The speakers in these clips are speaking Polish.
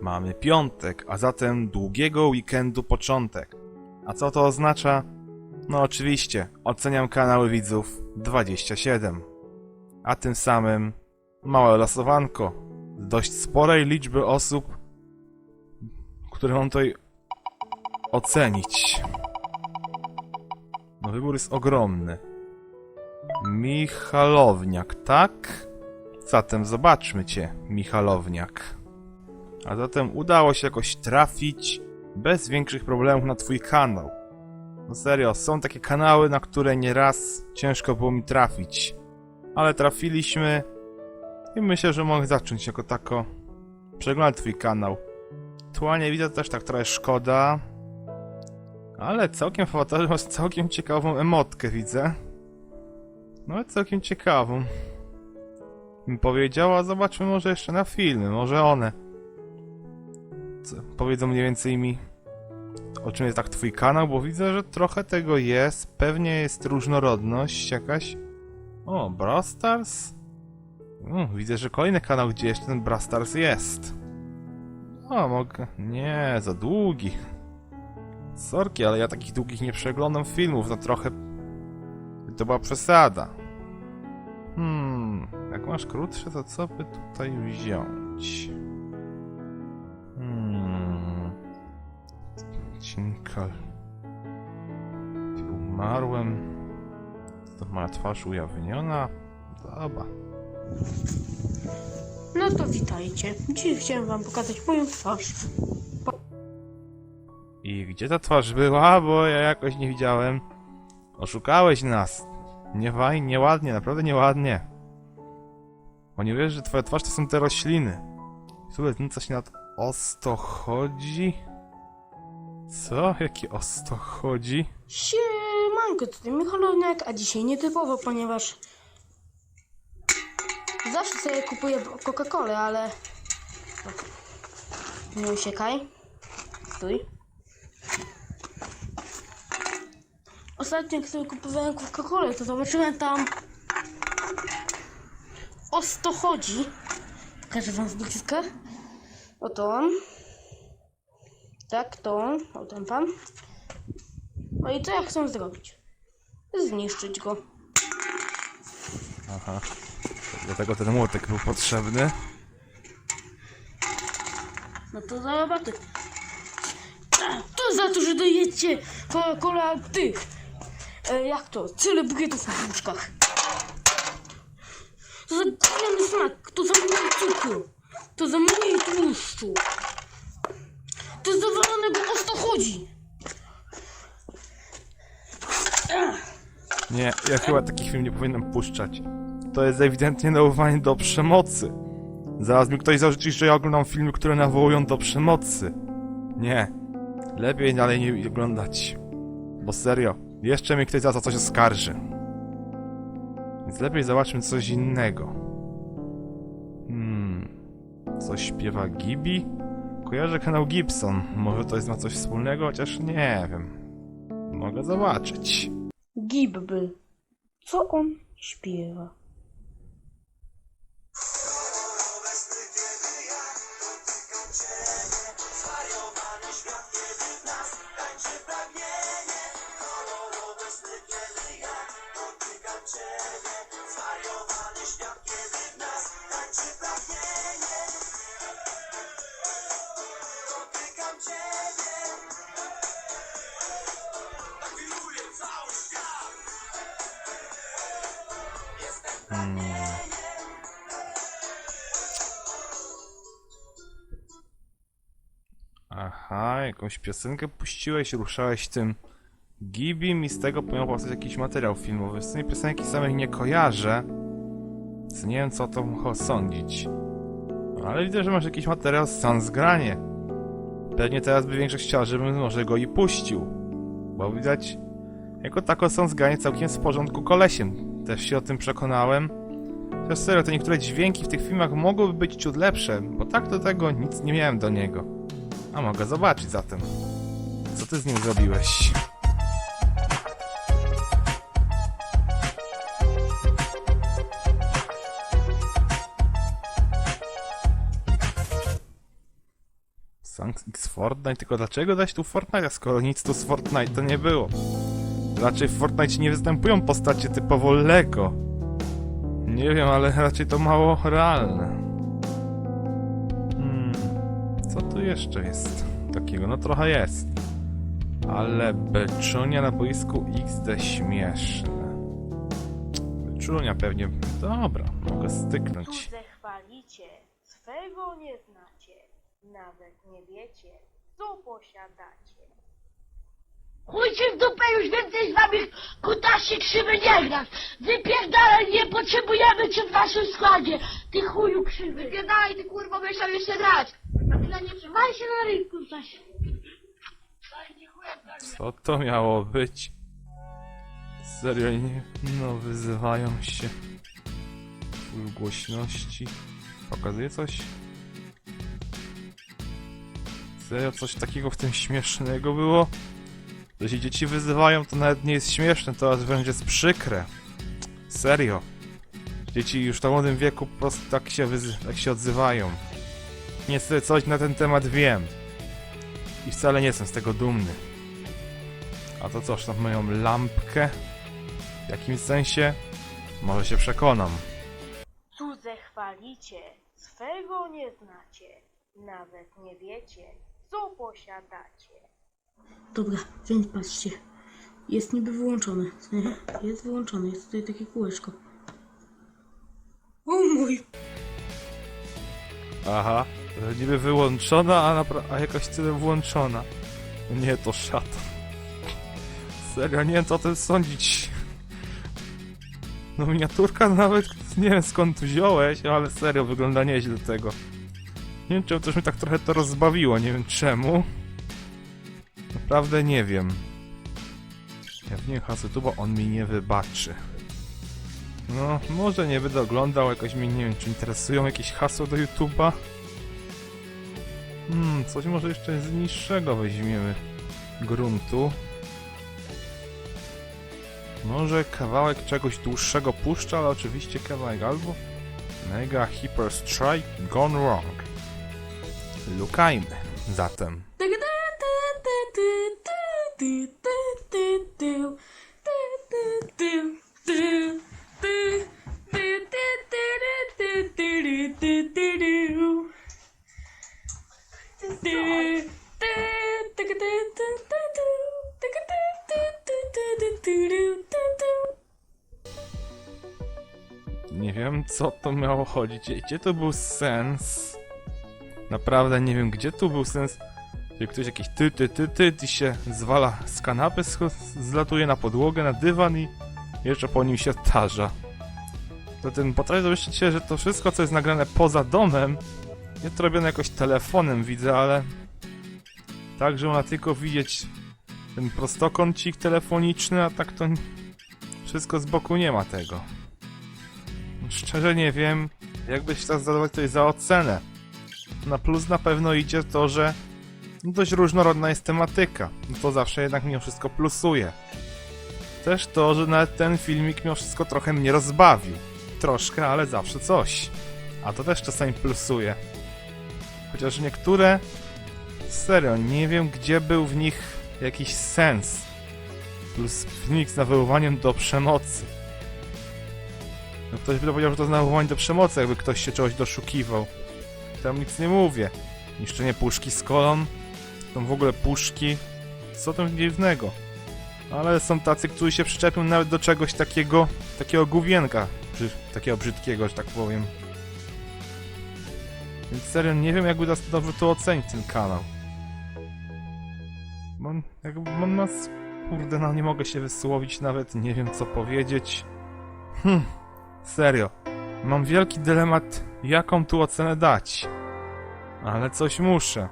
Mamy piątek, a zatem długiego weekendu początek. A co to oznacza? No oczywiście, oceniam kanały widzów 27. A tym samym małe losowanko dość sporej liczby osób, które mam tutaj ocenić. No wybór jest ogromny. Michalowniak, tak? Zatem zobaczmy cię, Michalowniak. A zatem udało się jakoś trafić bez większych problemów na twój kanał. No serio, są takie kanały, na które nieraz ciężko było mi trafić. Ale trafiliśmy i myślę, że mogę zacząć jako tako przeglądać twój kanał. Aktualnie widzę też tak trochę szkoda, ale całkiem w masz całkiem ciekawą emotkę, widzę. No, całkiem ciekawą. Bym powiedziała, zobaczmy może jeszcze na filmy, może one. Powiedzą mniej więcej mi, o czym jest tak twój kanał, bo widzę, że trochę tego jest. Pewnie jest różnorodność jakaś. O, Brawl Stars? Mm, widzę, że kolejny kanał, gdzie jeszcze ten Brawl Stars jest. O, mogę... Nie, za długi. Sorki, ale ja takich długich nie przeglądam filmów, no trochę... To była przesada. Hmm, jak masz krótsze, to co by tutaj wziąć? Cinkal... Umarłem... To moja twarz ujawniona? Dobra. No to witajcie. Dziś chciałem wam pokazać moją twarz. I gdzie ta twarz była? Bo ja jakoś nie widziałem. Oszukałeś nas. Nie fajnie, nieładnie, naprawdę nieładnie. Bo nie wiesz, że twoja twarz to są te rośliny. Tu ten coś nad osto chodzi? Co? Jakie osto chodzi? Siemanko, tutaj Michalowniak, a dzisiaj nietypowo, ponieważ zawsze sobie kupuję Coca-Colę, ale nie uciekaj. Stój. Ostatnio, sobie kupowałem Coca-Colę, to zobaczyłem tam o 100 chodzi. Pokażę wam z bliska. Oto on. Tak, to on. O ten pan. No i co ja chcę zrobić? Zniszczyć go. Aha. Dlatego ten młotek był potrzebny. No to za roboty. To za to, że dojecie Coca-Cola tych. E, jak to? Celebrytów na łóżkach. To za gówniany smak. To za mało cukru. To za mniej tłuszczu. To za walonego o co chodzi. Nie, ja chyba takich film nie powinienem puszczać. To jest ewidentnie nawoływanie do przemocy. Zaraz mi ktoś zarzuci, że ja oglądam filmy, które nawołują do przemocy. Nie. Lepiej dalej nie oglądać. Bo serio, jeszcze mi ktoś za to coś oskarży. Więc lepiej zobaczmy coś innego. Hmm. Coś śpiewa Gibi? Kojarzę kanał Gibson. Może to jest ma coś wspólnego, chociaż nie wiem. Mogę zobaczyć. Gibby. Co on śpiewa? Aha, jakąś piosenkę puściłeś, ruszałeś tym Gibim i z tego miał powstać jakiś materiał filmowy. Z tej piosenki samej nie kojarzę, więc nie wiem co o to mogło sądzić. No, ale widzę, że masz jakiś materiał sam zgranie. Pewnie teraz by większość chciała, żebym może go i puścił. Bo widać, jako tako są zgranie całkiem z porządku kolesiem. Też się o tym przekonałem. Chociaż serio, te niektóre dźwięki w tych filmach mogłyby być ciut lepsze, bo tak do tego nic nie miałem do niego. A mogę zobaczyć zatem. Co ty z nim zrobiłeś? Sans X Fortnite, tylko dlaczego dać tu Fortnite, skoro nic tu z Fortnite to nie było? Raczej w Fortnite nie występują postacie typowo Lego. Nie wiem, ale raczej to mało realne. Co tu jeszcze jest takiego? No trochę jest. Ale beczunia na boisku XD śmieszne. Beczunia pewnie... Dobra, mogę styknąć. Cudze chwalicie, swego nie znacie, nawet nie wiecie, co posiadacie. Chuj w dupę już więcej z wami kutasie krzywy nie grać. Wypierdalaj, nie potrzebujemy cię w naszym składzie. Ty chuju krzywy. Wypierdalaj, ty kurwa, tam jeszcze grać. Przewaj się na rynku, Staś. Co to miało być? Serio, nie... No, wyzywają się. Full głośności. Pokazuje coś? Serio, coś takiego w tym śmiesznego było? Że się dzieci wyzywają, to nawet nie jest śmieszne, to aż jest przykre. Serio. Dzieci już w młodym wieku po prostu tak się, tak się odzywają. Niestety coś na ten temat wiem. I wcale nie jestem z tego dumny. A to coś tam moją lampkę? W jakimś sensie? Może się przekonam. Cudze chwalicie, swego nie znacie, nawet nie wiecie, co posiadacie. Dobra, więc patrzcie. Jest niby wyłączone. nie? Jest wyłączone, jest tutaj takie kółeczko. O mój! Aha, niby wyłączona, a, a jakaś tyle włączona. Nie, to szatan. Serio, nie wiem co o tym sądzić. No miniaturka nawet, nie wiem skąd tu wziąłeś, ale serio, wygląda nieźle tego. Nie wiem czemu też mnie tak trochę to rozbawiło, nie wiem czemu. Naprawdę nie wiem. Ja w hasło tu, bo on mi nie wybaczy. No, może nie będę oglądał, jakoś mnie nie wiem, czy interesują jakieś hasła do YouTube'a. Hmm, coś może jeszcze z niższego weźmiemy gruntu. Może kawałek czegoś dłuższego puszcza, ale oczywiście kawałek albo Mega Hyper Strike Gone Wrong. Lukajmy zatem. Nie wiem, co to miało chodzić. Gdzie tu był sens? Naprawdę nie wiem, gdzie tu był sens. Gdzie ktoś jakiś ty, ty, ty, ty, ty się zwala z kanapy, zlatuje na podłogę, na dywan i jeszcze po nim się tarza. Zatem potrafię domyślić się, że to wszystko, co jest nagrane poza domem, jest robione jakoś telefonem, widzę, ale... Tak, że można tylko widzieć ten prostokącik telefoniczny, a tak to... Wszystko z boku nie ma tego. Szczerze nie wiem, jakbyś chciał zadawać tutaj za ocenę. Na plus na pewno idzie to, że dość różnorodna jest tematyka. No to zawsze jednak mimo wszystko plusuje. Też to, że nawet ten filmik mimo wszystko trochę mnie rozbawił. Troszkę, ale zawsze coś. A to też czasami plusuje. Chociaż niektóre... Serio, nie wiem gdzie był w nich jakiś sens. Plus filmik z nawoływaniem do przemocy. No ktoś by powiedział, że to jest nawoływanie do przemocy, jakby ktoś się czegoś doszukiwał. Tam nic nie mówię. Niszczenie puszki z kolon, są w ogóle puszki. Co tam dziwnego? Ale są tacy, którzy się przyczepią nawet do czegoś takiego, takiego główienka, takiego brzydkiego, że tak powiem. Więc serio, nie wiem jakby nas dobrze to ocenić ten kanał. Bo on, jakby on nas... Kurde, no nie mogę się wysłowić nawet, nie wiem co powiedzieć. Hm, serio. Mam wielki dylemat, jaką tu ocenę dać. Ale coś muszę.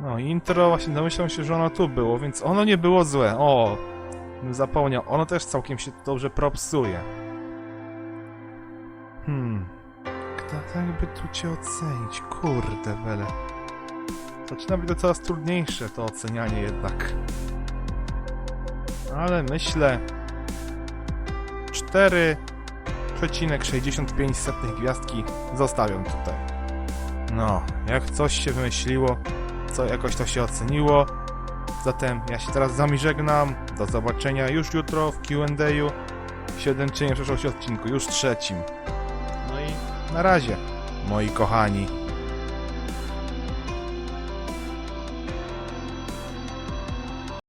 No, intro właśnie domyślam się, że ono tu było, więc ono nie było złe. O, zapomniał. Ono też całkiem się dobrze propsuje. Hmm. Tak by tu cię ocenić? Kurde, bele. Zaczyna być to coraz trudniejsze, to ocenianie jednak. Ale myślę... 4,65 gwiazdki zostawiam tutaj. No, jak coś się wymyśliło, co jakoś to się oceniło. Zatem ja się teraz z wami żegnam. Do zobaczenia już jutro w Q&A. Śledczenie w przyszłości odcinku, już trzecim. Na razie, moi kochani.